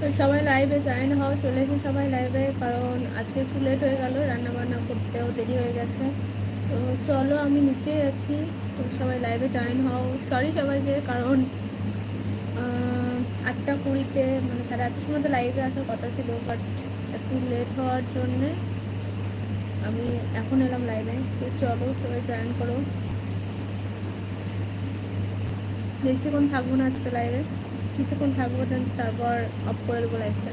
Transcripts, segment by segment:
তো সবাই লাইভে জয়েন হও, চলে এসে সবাই লাইভে কারণ আজকে একটু লেট হয়ে গেল রান্না বান্না করতেও দেরি হয়ে গেছে। তো চলো আমি নিচেই আছি, তো সবাই লাইভে জয়েন হও। সরি সবাইকে, কারণ আটটা কুড়িতে মানে সাড়ে আটটার সময় তো লাইভে আসার কথা ছিল বাট একটু লেট হওয়ার জন্যে আমি এখন এলাম লাইভে তো চলো সবাই জয়েন করো। বেশিক্ষণ থাকব না আজকে লাইভে কিছুক্ষণ থাকব তারপর অফ করে দেবো লাইভটা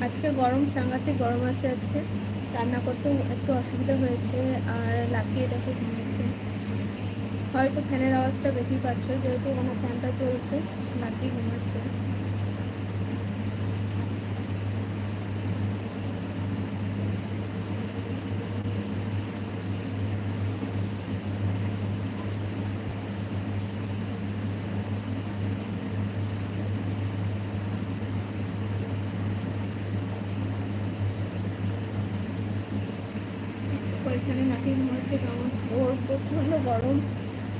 আজকে গরম সাংঘাতিক গরম আছে আজকে। রান্না করতেও একটু অসুবিধা হয়েছে আর লাগিয়ে দেখে ঘুমিয়েছে। হয়তো ফ্যানের আওয়াজটা বেশি পাচ্ছ, যেহেতু কোনো ফ্যানটা চলছে লাগিয়ে ঘুমাচ্ছে ওইখানে নাকি ঘুমাচ্ছে কেমন ওর প্রচণ্ড গরম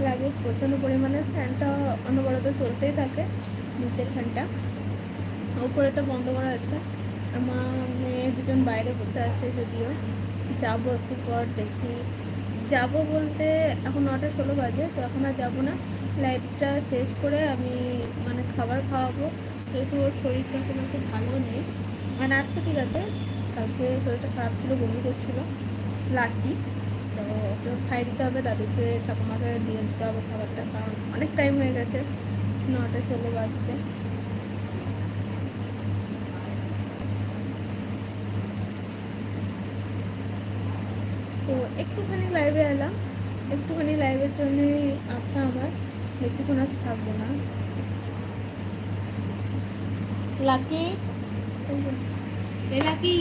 লাগে, প্রচণ্ড পরিমাণে ফ্যানটা অনবরত চলতেই থাকে নিচের ফ্যানটা। উপরেটা বন্ধ করা আছে। আমার মেয়ে দুজন বাইরে বসে আছে যদিও। যাব একটু পর দেখি। যাব বলতে এখন নটা ষোলো বাজে, তো এখন আর যাব না। লাইটটা শেষ করে আমি মানে খাবার খাওয়াবো। যেহেতু ওর শরীরটা কোনো একটু ভালো নেই। মানে আজকে ঠিক আছে, কালকে শরীরটা খারাপ ছিল, বমি করছিল। লাকি। তো ওকে খাই দিতে হবে, দাদুকে, ঠাকুমাকে দিয়ে দিতে হবে খাবারটা, কারণ অনেক টাইম হয়ে গেছে, নটা ষোলো বাজছে। তো একটুখানি লাইভে এলাম। একটুখানি লাইভের জন্যই আসা আমার, বেশিক্ষণ আজ থাকব না। লাকি? লাকি!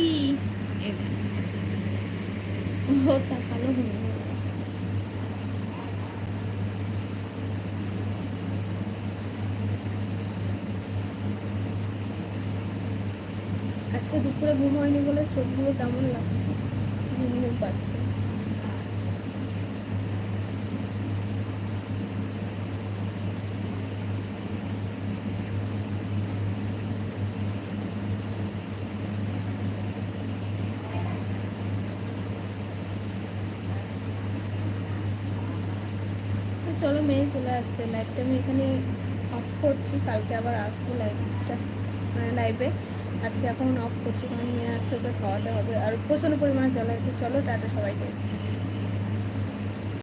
আজকে দুপুরে ঘুম হয়নি বলে চোখগুলো কেমন লাগছে? ঘুম ঘুম পাচ্ছে তো চলো, মেয়ে চলে আসছে। লাইভটা আমি এখানে অফ করছি। কালকে আবার আসব লাইভটা মানে লাইভে আজকে এখন অফ করছি। কারণ মেয়ে আসছে, ওকে খাওয়াতে হবে। আর প্রচণ্ড পরিমাণে জ্বালায়। তো চলো, টাটা সবাইকে।